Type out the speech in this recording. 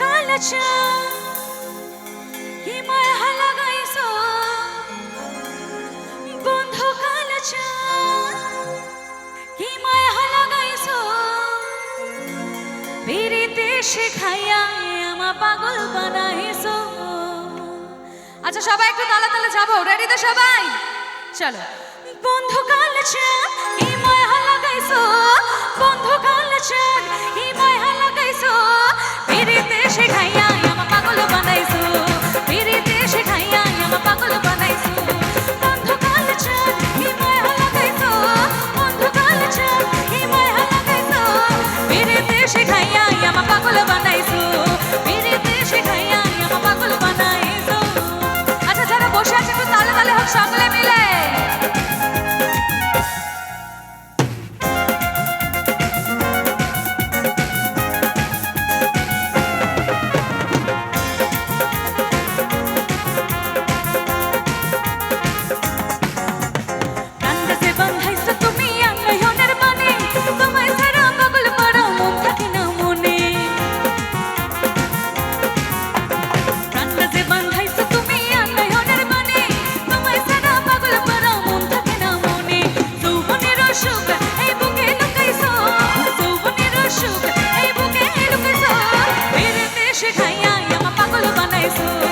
कालच्या শেখাইয়া আমা পাগল বানাইছ আচ্ছা সবাই একটু তালে তালে যাব রেডি তো সবাই চলো বন্ধু কালচা কি মায়া লাগাইছ বন্ধু কালচা そう